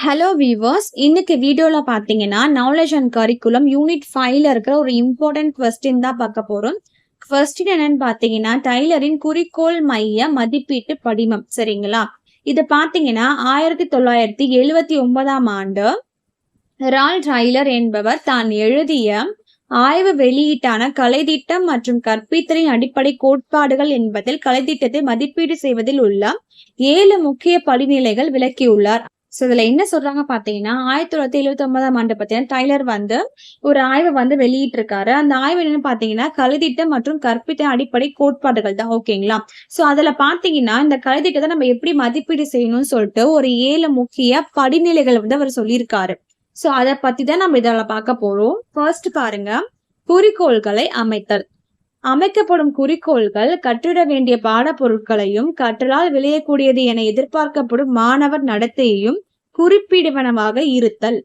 Hello viewers இன்னைக்கு வீடியோவில் பார்த்தீங்கன்னா நாலேஜ் அண்ட் கரிக்குலம் யூனிட் ஃபைவ்ல இருக்கிற ஒரு இம்பார்ட்டன்ட் கொஸ்டின் தான் பார்க்க போகிறோம் கொஸ்டின் என்னன்னு பார்த்தீங்கன்னா டைலரின் குறிக்கோள் மைய மதிப்பீட்டு படிமம். சரிங்களா? இது பார்த்தீங்கன்னா ஆயிரத்தி தொள்ளாயிரத்தி எழுவத்தி ஒன்பதாம் ஆண்டு ரால் டைலர் என்பவர் தான் எழுதிய ஆய்வு வெளியீட்டான கலைத்திட்டம் மற்றும் கற்பித்தலின் அடிப்படை கோட்பாடுகள் என்பதில் கலைத்திட்டத்தை மதிப்பீடு செய்வதில் உள்ள ஏழு முக்கிய படிநிலைகள் விளக்கியுள்ளார். ஸோ இதில் என்ன சொல்கிறாங்க பார்த்தீங்கன்னா ஆயிரத்தி தொள்ளாயிரத்தி எழுபத்தி ஒன்பதாம் ஆண்டு பார்த்தீங்கன்னா டைலர் வந்து ஒரு ஆய்வை வந்து வெளியிட்டிருக்காரு. அந்த ஆய்வு என்னன்னு பார்த்தீங்கன்னா கழுதிட்ட மற்றும் கற்பித்த அடிப்படை கோட்பாடுகள் தான் ஓகேங்களா? ஸோ அதில் பார்த்தீங்கன்னா இந்த கழுதிட்டத்தை நம்ம எப்படி மதிப்பீடு செய்யணும்னு சொல்லிட்டு ஒரு ஏழு முக்கிய படிநிலைகள் வந்து அவர் சொல்லியிருக்காரு. ஸோ அதை பற்றி தான் நம்ம இதில் பார்க்க போகிறோம் ஃபர்ஸ்ட் பாருங்க. குறிக்கோள்களை அமைத்தல். அமைக்கப்படும் குறிக்கோள்கள் கற்றிட வேண்டிய பாடப்பொருட்களையும் கற்றலால் விளையக்கூடியது என எதிர்பார்க்கப்படும் மாணவர் நடத்தையையும் குறிப்பிடுவனவாக இருத்தல்.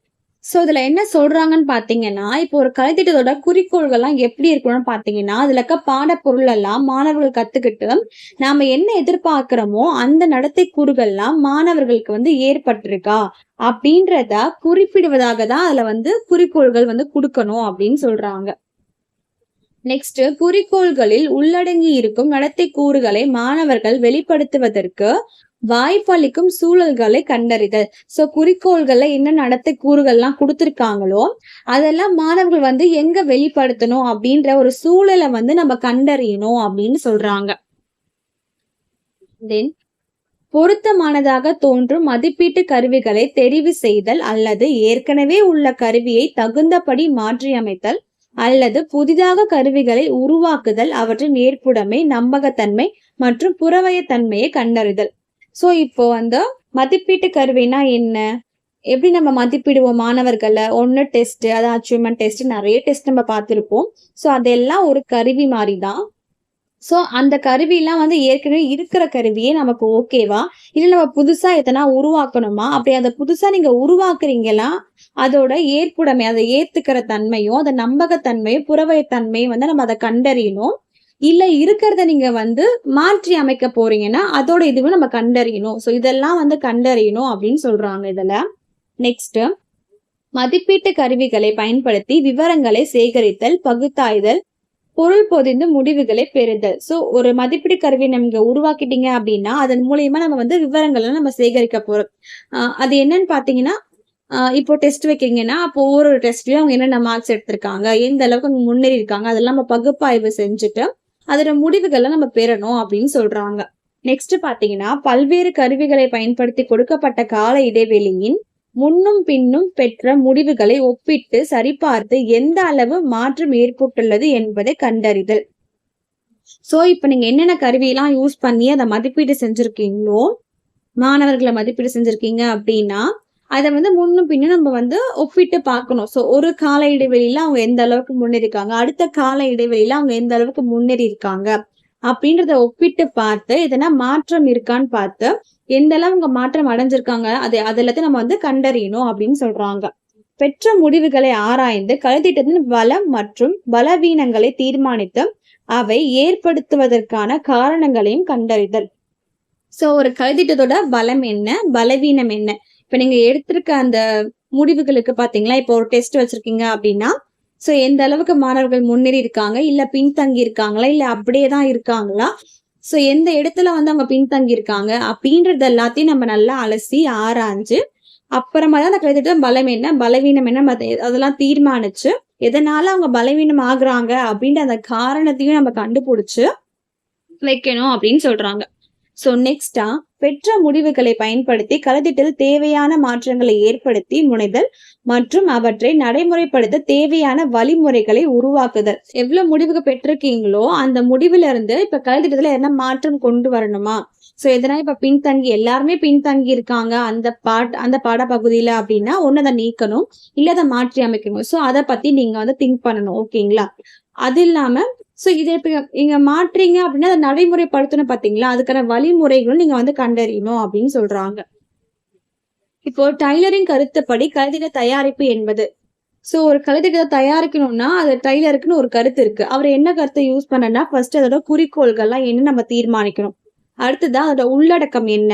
ஸோ இதில் என்ன சொல்றாங்கன்னு பாத்தீங்கன்னா இப்போ ஒரு கலைத்திட்டத்தோட குறிக்கோள்கள்லாம் எப்படி இருக்கணும்னு பாத்தீங்கன்னா அதுல இருக்க பாடப்பொருள் எல்லாம் மாணவர்கள் கத்துக்கிட்டு நாம என்ன எதிர்பார்க்குறோமோ அந்த நடத்தை கூறுகள்லாம் மாணவர்களுக்கு வந்து ஏற்பட்டிருக்கா? அப்படின்றத குறிப்பிடுவதாக தான் அதுல வந்து குறிக்கோள்கள் வந்து கொடுக்கணும் அப்படின்னு சொல்றாங்க. நெக்ஸ்ட் குறிக்கோள்களில் உள்ளடங்கி இருக்கும் நடத்தை கூறுகளை மாணவர்கள் வெளிப்படுத்துவதற்கு வாய்ப்பளிக்கும் சூழல்களை கண்டறிதல். ஸோ குறிக்கோள்களை என்ன நடத்தை கூறுகள்லாம் கொடுத்துருக்காங்களோ அதெல்லாம் மாணவர்கள் வந்து எங்க வெளிப்படுத்தணும் அப்படின்ற ஒரு சூழலை வந்து நம்ம கண்டறியணும் அப்படின்னு சொல்றாங்க. தென் பொருத்தமானதாக தோன்றும் மதிப்பீட்டு கருவிகளை தெரிவு செய்தல் அல்லது ஏற்கனவே உள்ள கருவியை தகுந்தபடி மாற்றியமைத்தல் அல்லது புதிதாக கருவிகளை உருவாக்குதல் அவற்றின் ஏற்புடைமை நம்பகத்தன்மை மற்றும் புறவயத்தன்மையை கண்டறிதல். ஸோ இப்போ வந்து மதிப்பீட்டு கருவினா என்ன? எப்படி நம்ம மதிப்பிடுவோம் மாணவர்களை? ஒன்று டெஸ்ட் அது அச்சீவ்மெண்ட் டெஸ்ட் நிறைய டெஸ்ட் நம்ம பார்த்துருப்போம். ஸோ அதெல்லாம் ஒரு கருவி மாதிரி தான் ஸோ அந்த கருவிலாம் வந்து ஏற்கனவே இருக்கிற கருவியே நமக்கு ஓகேவா இல்லை நம்ம புதுசாக எத்தனா உருவாக்கணுமா? அப்படி அதை புதுசாக நீங்கள் உருவாக்குறீங்களா? அதோட ஏற்புடைமை அதை ஏத்துக்கிற தன்மையும் அதை நம்பகத்தன்மையும் புறவைத்தன்மையும் வந்து நம்ம அதை கண்டறியணும். இல்லை இருக்கிறத நீங்கள் வந்து மாற்றி அமைக்க போறீங்கன்னா அதோட இதுவும் நம்ம கண்டறியணும். ஸோ இதெல்லாம் வந்து கண்டறியணும் அப்படின்னு சொல்றாங்க இதில். நெக்ஸ்ட் மதிப்பீட்டு கருவிகளை பயன்படுத்தி விவரங்களை சேகரித்தல் பகுத்தாய்தல் பொருள் பொதிந்து முடிவுகளை பெறுதல். ஸோ ஒரு மதிப்பீடு கருவி நம்ம உருவாக்கிட்டீங்க அப்படின்னா அதன் மூலியமா நம்ம வந்து விவரங்களை நம்ம சேகரிக்க போறோம். அது என்னன்னு பாத்தீங்கன்னா இப்போ டெஸ்ட் வைக்கிறீங்கன்னா அப்போ ஒவ்வொரு டெஸ்ட்லயும் அவங்க என்னென்ன மார்க்ஸ் எடுத்திருக்காங்க எந்த அளவுக்கு அவங்க முன்னேறி இருக்காங்க அதெல்லாம் நம்ம பகுப்பாய்வு செஞ்சுட்டு அதோட முடிவுகளை நம்ம பெறணும் அப்படின்னு சொல்றாங்க. நெக்ஸ்ட் பாத்தீங்கன்னா பல்வேறு கருவிகளை பயன்படுத்தி கொடுக்கப்பட்ட கால இடைவெளியின் முன்னும் பின்னும் பெற்ற முடிவுகளை ஒப்பிட்டு சரிபார்த்து எந்த அளவு மாற்றம் ஏற்பட்டுள்ளது என்பதை கண்டறிதல். சோ இப்ப நீங்க என்னென்ன கருவியெல்லாம் யூஸ் பண்ணி அதை மதிப்பீடு செஞ்சிருக்கீங்களோ மாணவர்களை மதிப்பீடு செஞ்சிருக்கீங்க அப்படின்னா அதை வந்து முன்னும் பின்னும் நம்ம வந்து ஒப்பிட்டு பார்க்கணும். ஸோ ஒரு கால இடைவெளியில அவங்க எந்த அளவுக்கு முன்னேறிருக்காங்க அடுத்த கால இடைவெளியில அவங்க எந்த அளவுக்கு முன்னேறி இருக்காங்க அப்படின்றத ஒப்பிட்டு பார்த்து எதனா மாற்றம் இருக்கான்னு பார்த்து எந்த அளவு அவங்க மாற்றம் அடைஞ்சிருக்காங்க அது அதுல நம்ம வந்து கண்டறியணும் அப்படின்னு சொல்றாங்க. பெற்ற முடிவுகளை ஆராய்ந்து கலைத்திட்டத்தின் பலம் மற்றும் பலவீனங்களை தீர்மானித்து அவை ஏற்படுத்துவதற்கான காரணங்களையும் கண்டறிதல். சோ ஒரு கலைத்திட்டத்தோட பலம் என்ன? பலவீனம் என்ன? இப்ப நீங்க எடுத்திருக்க அந்த முடிவுகளுக்கு பாத்தீங்களா? இப்போ ஒரு டெஸ்ட் வச்சிருக்கீங்க அப்படின்னா ஸோ எந்த அளவுக்கு மாணவர்கள் முன்னேறி இருக்காங்க? இல்ல பின்தங்கி இருக்காங்களா? இல்ல அப்படியே தான் இருக்காங்களா? ஸோ எந்த இடத்துல வந்து அவங்க பின்தங்கி இருக்காங்க? அப்படின்றது எல்லாத்தையும் நம்ம நல்லா அலசி ஆராய்ஞ்சு அப்புறமா தான் அந்த கலைத்திட்டம் பலம் என்ன பலவீனம் என்ன அதெல்லாம் தீர்மானிச்சு எதனால அவங்க பலவீனம் ஆகுறாங்க அப்படின்ற அந்த காரணத்தையும் நம்ம கண்டுபிடிச்சு வைக்கணும் அப்படின்னு சொல்றாங்க. ஸோ நெக்ஸ்டா பெற்ற முடிவுகளை பயன்படுத்தி கலத்திட்டத்தில் தேவையான மாற்றங்களை ஏற்படுத்தி முனைதல் மற்றும் அவற்றை நடைமுறைப்படுத்த தேவையான வழிமுறைகளை உருவாக்குதல். எவ்வளவு முடிவுகள் பெற்றிருக்கீங்களோ அந்த முடிவுல இருந்து இப்ப கலத்திட்டத்துல என்ன மாற்றம் கொண்டு வரணுமா? சோ எதனா இப்ப பின்தங்கி எல்லாருமே பின்தங்கி இருக்காங்க அந்த பாட் அந்த பாடப்பகுதியில அப்படின்னா ஒன்னு அதை நீக்கணும் இல்ல அதை மாற்றி அமைக்கணும். சோ அதை பத்தி நீங்க வந்து திங்க் பண்ணணும் ஓகேங்களா அது இல்லாம ஸோ இதை இப்போ நீங்கள் மாற்றீங்க அப்படின்னா அதை நடைமுறைப்படுத்தணும் பார்த்தீங்களா அதுக்கான வழிமுறைகளும் நீங்க வந்து கண்டறியணும் அப்படின்னு சொல்றாங்க. இப்போ டைலரிங் கருத்துப்படி கழுதிட தயாரிப்பு என்பது. ஸோ ஒரு கழுதிட தயாரிக்கணும்னா அது டைலருக்குன்னு ஒரு கருத்து இருக்கு. அவர் என்ன கருத்தை யூஸ் பண்ணனா ஃபர்ஸ்ட் அதோட குறிக்கோள்கள்லாம் என்ன நம்ம தீர்மானிக்கணும். அடுத்ததான் அதோட உள்ளடக்கம் என்ன?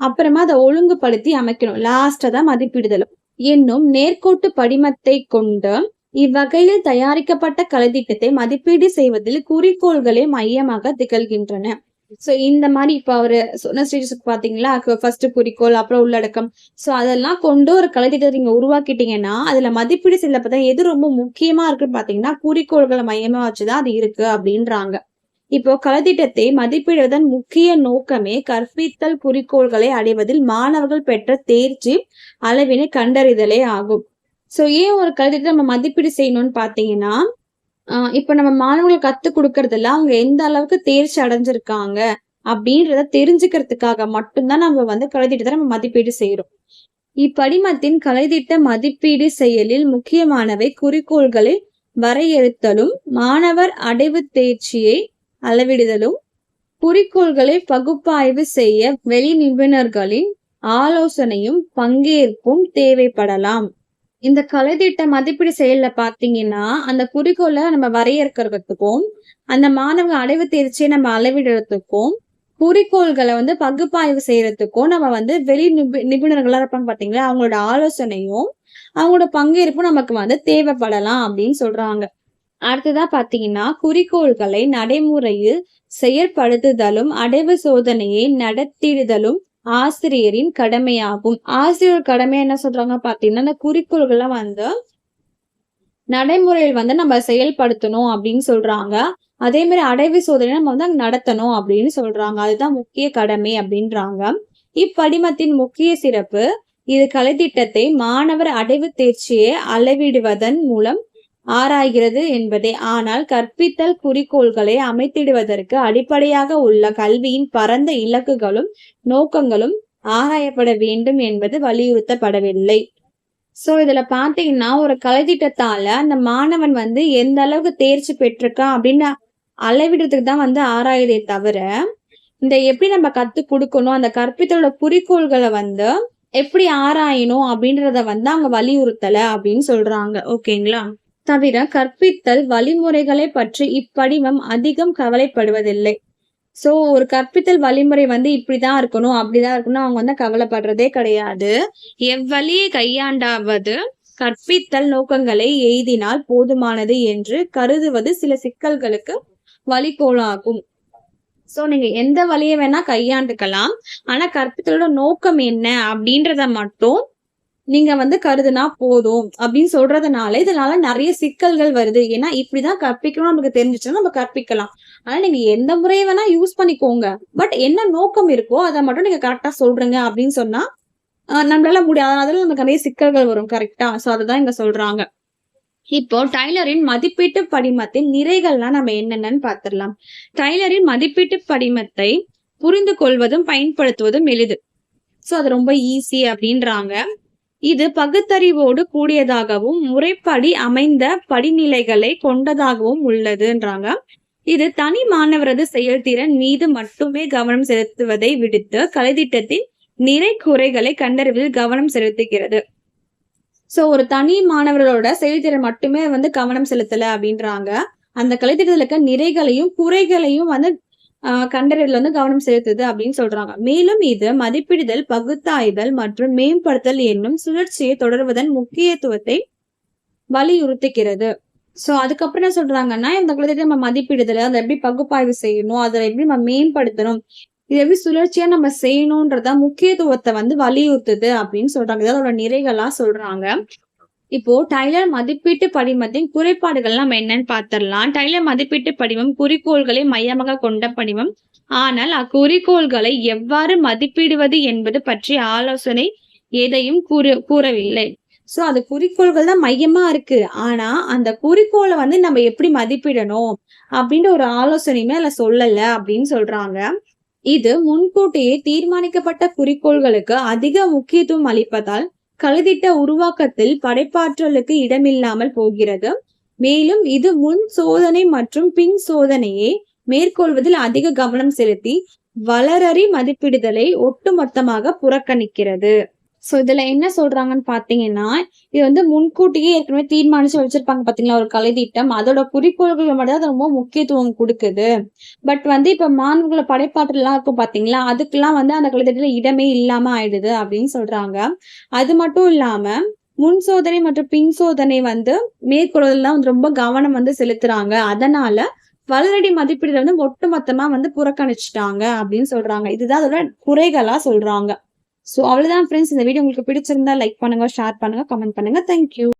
அப்புறமா அதை ஒழுங்குபடுத்தி அமைக்கணும். லாஸ்டா தான் மதிப்பிடுதலும். என்னும் நேர்கோட்டு படிமத்தை கொண்டு இவ்வகையில் தயாரிக்கப்பட்ட கலைத்திட்டத்தை மதிப்பீடு செய்வதில் குறிக்கோள்களே மையமாக திகழ்கின்றன. சோ இந்த மாதிரி இப்ப அவரு சொன்ன ஸ்டேஜஸ்க்கு பாத்தீங்களா? ஃபர்ஸ்ட் குறிக்கோள் அப்புறம் உள்ளடக்கம். சோ அதெல்லாம் கொண்டு ஒரு கலைத்திட்டத்தை நீங்க உருவாக்கிட்டீங்கன்னா அதுல மதிப்பீடு செய்யப்பட்ட எது ரொம்ப முக்கியமா இருக்குன்னு பாத்தீங்கன்னா குறிக்கோள்களை மையமா வச்சுதான் அது இருக்கு அப்படின்றாங்க. இப்போ கலத்திட்டத்தை மதிப்பிடுவதன் முக்கிய நோக்கமே கற்பித்தல் குறிக்கோள்களை அடைவதில் மாணவர்கள் பெற்ற தேர்ச்சி அளவினை கண்டறிதலே ஆகும். ஸோ ஏன் ஒரு கலத்திட்டத்தை நம்ம மதிப்பீடு செய்யணும்னு பார்த்தீங்கன்னா இப்போ நம்ம மாணவர்கள் கற்றுக் கொடுக்கறதுல அவங்க எந்த அளவுக்கு தேர்ச்சி அடைஞ்சிருக்காங்க அப்படின்றத தெரிஞ்சுக்கிறதுக்காக மட்டும்தான் நம்ம வந்து கலைத்திட்டத்தை நம்ம மதிப்பீடு செய்கிறோம் இப்படிமத்தின் கலைத்திட்ட மதிப்பீடு செயலில் முக்கியமானவை குறிக்கோள்களை வரையறுத்தலும் மாணவர் அடைவு தேர்ச்சியை அளவிடுதலும் குறிக்கோள்களை பகுப்பாய்வு செய்ய வெளி நிபுணர்களின் ஆலோசனையும் பங்கேற்பும் தேவைப்படலாம். இந்த கலை திட்ட மதிப்பீடு செயல்ல பாத்தீங்கன்னா அந்த குறிக்கோளை நம்ம வரையறுக்கிறதுக்கும் அந்த மாணவ அடைவு தேர்ச்சியை நம்ம அளவிடுறதுக்கும் குறிக்கோள்களை வந்து பகுப்பாய்வு செய்யறதுக்கும் நம்ம வந்து வெளி நிபு நிபுணர்களா இருப்பாங்க பாத்தீங்களா? அவங்களோட ஆலோசனையும் அவங்களோட பங்கேற்பும் நமக்கு வந்து தேவைப்படலாம் அப்படின்னு சொல்றாங்க. அடுத்ததா பாத்தீங்கன்னா குறிக்கோள்களை நடைமுறையில் செயற்படுத்துதலும் அடைவு சோதனையை நடத்திடுதலும் ஆசிரியரின் கடமையாகும். ஆசிரியர் கடமை என்ன சொல்றாங்க பாத்தீங்கன்னா இந்த குறிக்கோள்களை வந்து நடைமுறையில் வந்து நம்ம செயல்படுத்தணும் அப்படின்னு சொல்றாங்க. அதே மாதிரி அடைவு சோதனை நம்ம வந்து நடத்தணும் அப்படின்னு சொல்றாங்க. அதுதான் முக்கிய கடமை அப்படின்றாங்க. இப்படிமத்தின் முக்கிய சிறப்பு இது கலைத்திட்டத்தை மாணவர் அடைவு தேர்ச்சியை அளவிடுவதன் மூலம் ஆராய்கிறது என்பதே. ஆனால் கற்பித்தல் குறிக்கோள்களை அமைத்திடுவதற்கு அடிப்படையாக உள்ள கல்வியின் பரந்த இலக்குகளும் நோக்கங்களும் ஆராயப்பட வேண்டும் என்பது வலியுறுத்தப்படவில்லை. சோ இதுல பாத்தீங்கன்னா ஒரு கலைத்திட்டத்தால அந்த மாணவன் வந்து எந்த அளவுக்கு தேர்ச்சி பெற்றிருக்கான் அப்படின்னு அளவிடுறதுக்கு தான் வந்து ஆராயுதே தவிர இந்த எப்படி நம்ம கத்து கொடுக்கணும் அந்த கற்பித்தலோட குறிக்கோள்களை வந்து எப்படி ஆராயணும் அப்படின்றத வந்து அவங்க வலியுறுத்தல அப்படின்னு சொல்றாங்க. ஓகேங்களா தவிர கற்பித்தல் வழிமுறைகளை பற்றி இப்படிவம் அதிகம் கவலைப்படுவதில்லை. சோ ஒரு கற்பித்தல் வழிமுறை வந்து இப்படிதான் இருக்கணும் அப்படிதான் இருக்கணும் அவங்க வந்து கவலைப்படுறதே கிடையாது. எவ்வழியை கையாண்டாவது கற்பித்தல் நோக்கங்களை எய்தினால் போதுமானது என்று கருதுவது சில சிக்கல்களுக்கு வழிகோலாகும். சோ நீங்க எந்த வழியை வேணா கையாண்டுக்கலாம். ஆனா கற்பித்தலோட நோக்கம் என்ன அப்படின்றத மட்டும் நீங்க வந்து கருதுனா போதும் அப்படின்னு சொல்றதுனால இதனால நிறைய சிக்கல்கள் வருது. ஏன்னா இப்படிதான் கற்பிக்கணும் நமக்கு தெரிஞ்சிச்சுன்னா நம்ம கற்பிக்கலாம். ஆனா நீங்க எந்த முறையை வேணா யூஸ் பண்ணிக்கோங்க. பட் என்ன நோக்கம் இருக்கோ அதை மட்டும் நீங்க கரெக்டா சொல்றீங்க அப்படின்னு சொன்னா நம்மளால முடியாது. அதனால நமக்கு நிறைய சிக்கல்கள் வரும். கரெக்டா சோ அதுதான் இங்க சொல்றாங்க. இப்போ டைலரின் மதிப்பீட்டு படிமத்தின் நிறைகள்லாம் நம்ம என்னென்னு பார்த்துடலாம். டைலரின் மதிப்பீட்டு படிமத்தை புரிந்து கொள்வதும் பயன்படுத்துவதும் எளிது. சோ அது ரொம்ப ஈஸி அப்படின்றாங்க. இது பகுத்தறிவோடு கூடியதாகவும் முறைப்படி அமைந்த படிநிலைகளை கொண்டதாகவும் உள்ளதுன்றாங்க. இது தனி மாணவரது செயல்திறன் மீது மட்டுமே கவனம் செலுத்துவதை விடுத்து கலைத்திட்டத்தின் நிறை குறைகளை கண்டறிவதில் கவனம் செலுத்துகிறது. சோ ஒரு தனி மாணவர்களோட செயல்திறன் மட்டுமே வந்து கவனம் செலுத்தல அப்படின்றாங்க. அந்த கலைத்திட்டத்தில் இருக்க நிறைகளையும் குறைகளையும் வந்து கண்டறிதல் வந்து கவனம் செலுத்துது அப்படின்னு சொல்றாங்க. மேலும் இது மதிப்பிடுதல் பகுத்தாய்தல் மற்றும் மேம்படுத்தல் என்னும் சுழற்சியை தொடர்வதன் முக்கியத்துவத்தை வலியுறுத்துகிறது. சோ அதுக்கப்புறம் என்ன சொல்றாங்கன்னா இந்த குழந்தைய நம்ம மதிப்பிடுதல் அதை எப்படி பகுப்பாய்வு செய்யணும் அதை எப்படி நம்ம மேம்படுத்தணும் இது எப்படி சுழற்சியா நம்ம செய்யணும்ன்றத முக்கியத்துவத்தை வந்து வலியுறுத்துது அப்படின்னு சொல்றாங்க. இதோட நிறைகளா சொல்றாங்க. இப்போ டைலர் மதிப்பீட்டு படிமத்தின் குறைபாடுகள் நம்ம என்னன்னு பார்த்திடலாம். டைலர் மதிப்பீட்டு படிமம் குறிக்கோள்களை மையமாக கொண்ட படிமம் ஆனால் அக்குறிக்கோள்களை எவ்வாறு மதிப்பிடுவது என்பது பற்றி ஆலோசனை எதையும் கூற கூறவில்லை. சோ அது குறிக்கோள்கள் தான் மையமா இருக்கு. ஆனா அந்த குறிக்கோளை வந்து நம்ம எப்படி மதிப்பிடணும் அப்படின்ற ஒரு ஆலோசனையுமே அதுல சொல்லல அப்படின்னு சொல்றாங்க. இது முன்கூட்டியே தீர்மானிக்கப்பட்ட குறிக்கோள்களுக்கு அதிக முக்கியத்துவம் அளிப்பதால் கழுதிட்ட உருவாக்கத்தில் படைப்பாற்றலுக்கு இடமில்லாமல் போகிறது. மேலும் இது முன் சோதனை மற்றும் பின் சோதனையை மேற்கொள்வதில் அதிக கவனம் செலுத்தி வளரறி மதிப்பிடுதலை ஒட்டுமொத்தமாக புறக்கணிக்கிறது. ஸோ இதில் என்ன சொல்கிறாங்கன்னு பார்த்தீங்கன்னா இது வந்து முன்கூட்டியே ஏற்கனவே தீர்மானித்து வச்சுருப்பாங்க பார்த்தீங்களா ஒரு கலை திட்டம் அதோட குறிக்கோள்கள் மட்டும் தான் அது ரொம்ப முக்கியத்துவம் கொடுக்குது. பட் வந்து இப்போ மாணவர்களோட படைப்பாற்றலாம் இருக்கும் பார்த்தீங்களா அதுக்கெல்லாம் வந்து அந்த கலை திட்டத்தில் இடமே இல்லாமல் ஆயிடுது அப்படின்னு சொல்கிறாங்க அது மட்டும் இல்லாமல் முன் சோதனை மற்றும் பின் சோதனை வந்து மேற்கொள்வதில் வந்து ரொம்ப கவனம் வந்து செலுத்துறாங்க. அதனால வளரடி மதிப்பீடுல வந்து ஒட்டுமொத்தமா வந்து புறக்கணிச்சிட்டாங்க அப்படின்னு சொல்றாங்க. இதுதான் அதோட குறைகளா சொல்றாங்க. ஸோ அவ்வளோதான் ஃப்ரெண்ட்ஸ் இந்த வீடியோ உங்களுக்கு பிடிச்சிருந்தா லைக் பண்ணுங்க ஷேர் பண்ணுங்க கமெண்ட் பண்ணுங்க. தேங்க்யூ